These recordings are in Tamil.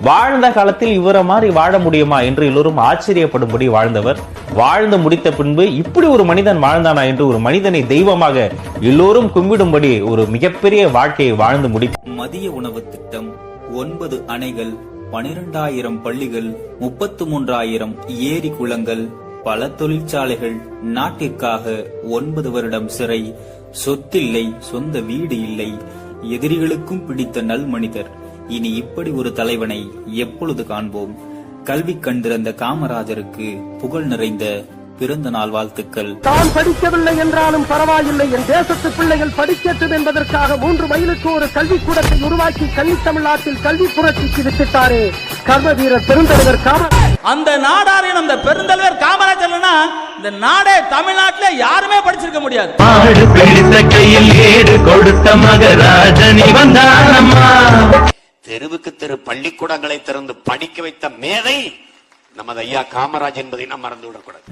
வாழ்ந்த காலத்தில் இவரை மாதிரி வாழ முடியுமா என்று எல்லோரும் ஆச்சரியப்படும்படி வாழ்ந்தவர். வாழ்ந்து முடித்த பின்பு இப்படி ஒரு மனிதன் வாழ்ந்தானா என்று ஒரு மனிதனை தெய்வமாக எல்லோரும் கும்பிடும்படி ஒரு மிகப்பெரிய வாழ்க்கையை வாழ்ந்து முடி மதிய உணவு திட்டம் ஒன்பது அணைகள் பனிரெண்டாயிரம் பள்ளிகள் முப்பத்து மூன்றாயிரம் ஏரி குளங்கள் பல தொழிற்சாலைகள் நாட்டிற்காக ஒன்பது வருடம் சிறை சொத்தில்லை சொந்த வீடு இல்லை எதிரிகளுக்கும் பிடித்த நல் மனிதர் இனி இப்படி ஒரு தலைவனை எப்பொழுது காண்போம்? கல்வி கண்டிருந்த காமராஜருக்கு புகழ் நிறைந்த பிறந்த நாள் வாழ்த்துக்கள். தான் படிக்கவில்லை என்றாலும் பரவாயில்லை. என் தேசத்து பிள்ளைகள் படிக்கட்டும் என்பதற்காக மூன்று மைலுக்கு ஒரு கல்விக்கூடத்தை உருவாக்கி கல்வி தமிழ்நாட்டில் கல்வி புரட்சிக்கு வித்திட்டாரே கர்ம வீரர் பெருந்தலைவர் காம அந்த நாடாரின் அந்த பெருந்தலைவர் காமராஜர்னா இந்த நாடே தமிழ்நாட்டிலே யாருமே படிச்சிருக்க முடியாது. மாடு பிடித்த கையில் ஏடு கொடுத்த மகராஜனி வந்தானம்மா தெருவுக்கு தெரு பள்ளிக்கூடங்களை திறந்து படிக்க வைத்த மேதை நமது ஐயா காமராஜ் என்பதை நாம் மறந்து விடக்கூடாது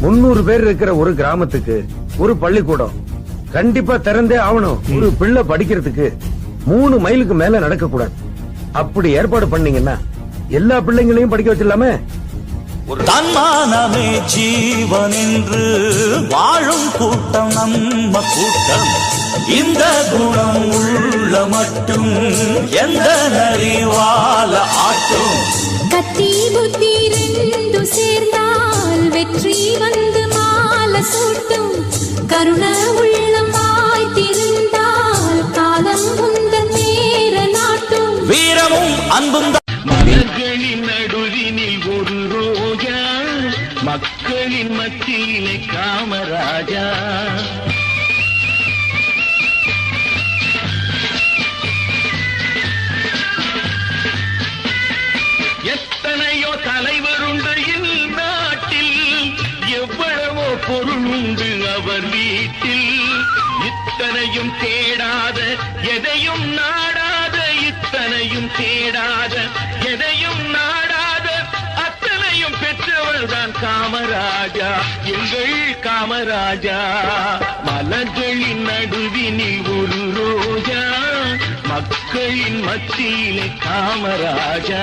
முன்னூறு பேர் இருக்கிற ஒரு கிராமத்துக்கு ஒரு பள்ளிக்கூடம் கண்டிப்பா திறந்தே ஆகணும். ஒரு பிள்ளை படிக்கிறதுக்கு மூணு மைலுக்கு மேல நடக்க கூடாது அப்படி ஏற்பாடு பண்ணீங்கன்னா எல்லா பிள்ளைங்களையும் படிக்க வச்சிடலாமே? தன்மானமே ஜீவன் என்று வாழும் கூட்டம் நம்ம கூட்டம். இந்த குணம் உள்ள மட்டும் எந்த நரிவால ஆட்டும்? கத்தி புத்தி ரெண்டு சேர்ந்தால் வெற்றி வந்து மாலை சூட்டும். கருண உள்ளம் வாய்த்திருந்தால் காலம் உந்தன் நேர நாட்டும். வீரமும் அன்பும் நடுவினில் ஒரு ரோஜா மக்களின் மத்தியிலே காமராஜா. எத்தனையோ தலைவருண்டு இந்நாட்டில் எவ்வளவோ பொருளுண்டு அவர் வீட்டில். இத்தனையும் தேடாத எதையும் நாடாத இத்தனை காமராஜா எங்கள் காமராஜா. மலர்களின் நடுவினில் ஒரு ரோஜா மக்களின் மத்தியிலே காமராஜா.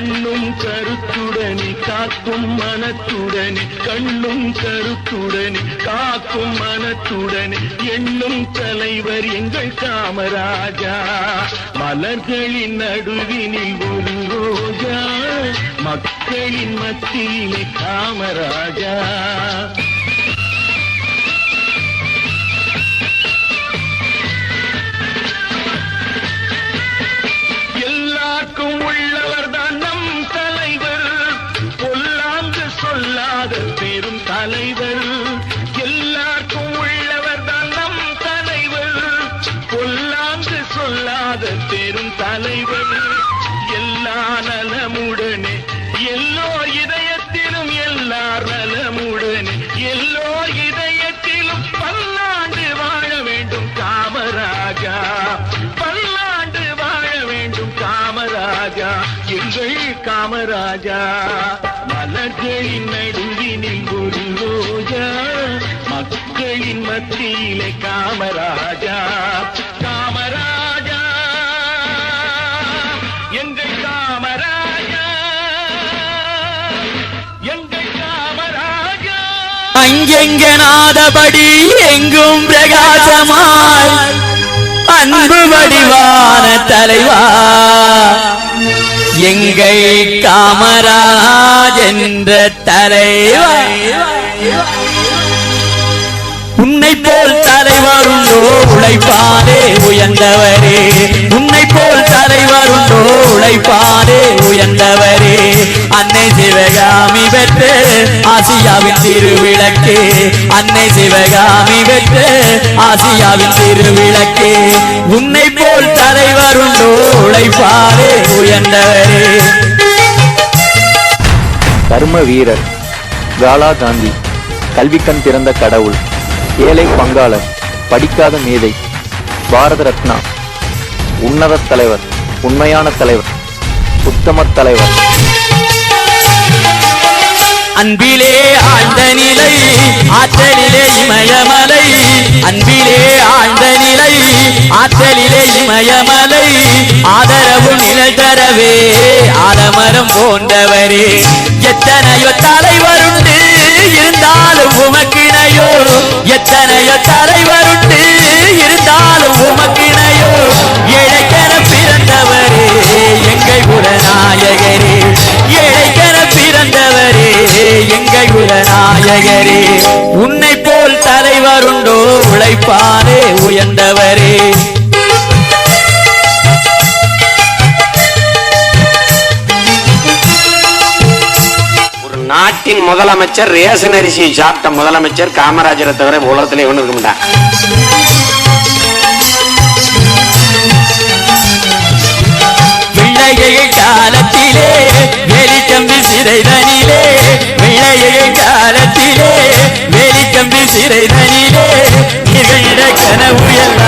கண்ணும் கருத்துடனி காக்கும் மனத்துடனி கண்ணும் கருத்துடனி காக்கும் மனத்துடனி எண்ணும் தலைவர் எங்கள் காமராஜா. மலர்களின் நடுவினில் ஒரு ரோஜா மக்களின் மத்தியிலே காமராஜா. சொல்லாத பெரும் தலைவர் எல்லா நலமுடனே. எல்லோர் இதயத்திலும் எல்லார் நலமுடனே. எல்லோர் இதயத்திலும் பல்லாண்டு வாழ வேண்டும் காமராஜா. பல்லாண்டு வாழ வேண்டும் காமராஜா. எங்கள் காமராஜா. மலர்களின் நடுவினில் ஒரு ரோஜா. மக்களின் மத்தியிலே காமராஜா. அங்கெங்க நாதபடி எங்கும் பிரகாசமாய் அன்பு வடிவான தலைவா. எங்கை காமராஜ் என்ற தலைவா. உன்னை போல் தலைவருண்டோ உழைப்பாரே உயர்ந்தவரே. உன்னை போல் தலைவருண்டோ உழைப்பாரே உயர்ந்தவரே. அன்னை சிவகாமி ஆசியாவின் திருவிளக்கே அன்னை சிவகாமி வெற்று ஆசியாவின் திருவிளக்கே உன்னை போல் தலைவர் உழைப்பாரே உயர்ந்தவரே. கர்ம வீரர் காலா காந்தி கல்விக்கண் திறந்த கடவுள் ஏழை பங்காளர் படிக்காத மேதை பாரத ரத்னா உன்னத தலைவர் உண்மையான தலைவர் உத்தம தலைவர். அன்பிலே ஆழ்ந்த நிலை ஆற்றலிலே இமயமலை. அன்பிலே ஆழ்ந்த நிலை ஆற்றலிலே இமயமலை. ஆதரவு நிழல் தரவே ஆலமரம் போன்றவரே. எத்தனையோ தலைவருண்டு இருந்தாலும் உமக்கிணையோ. எத்தனையோ தலைவருண்டு இருந்தாலும் உமக்கு உழைப்பாரே உயர்ந்தவரே. ஒரு நாட்டின் முதலமைச்சர் ரேஷன் அரிசியை சாப்பிட்ட முதலமைச்சர் காமராஜரை தவிர உலகத்திலே ஒண்ணு இருக்க மாட்டான். காலத்திலே வேலிக்கம்பி சிறைதனிலே பிள்ளைகள் காலத்திலே huye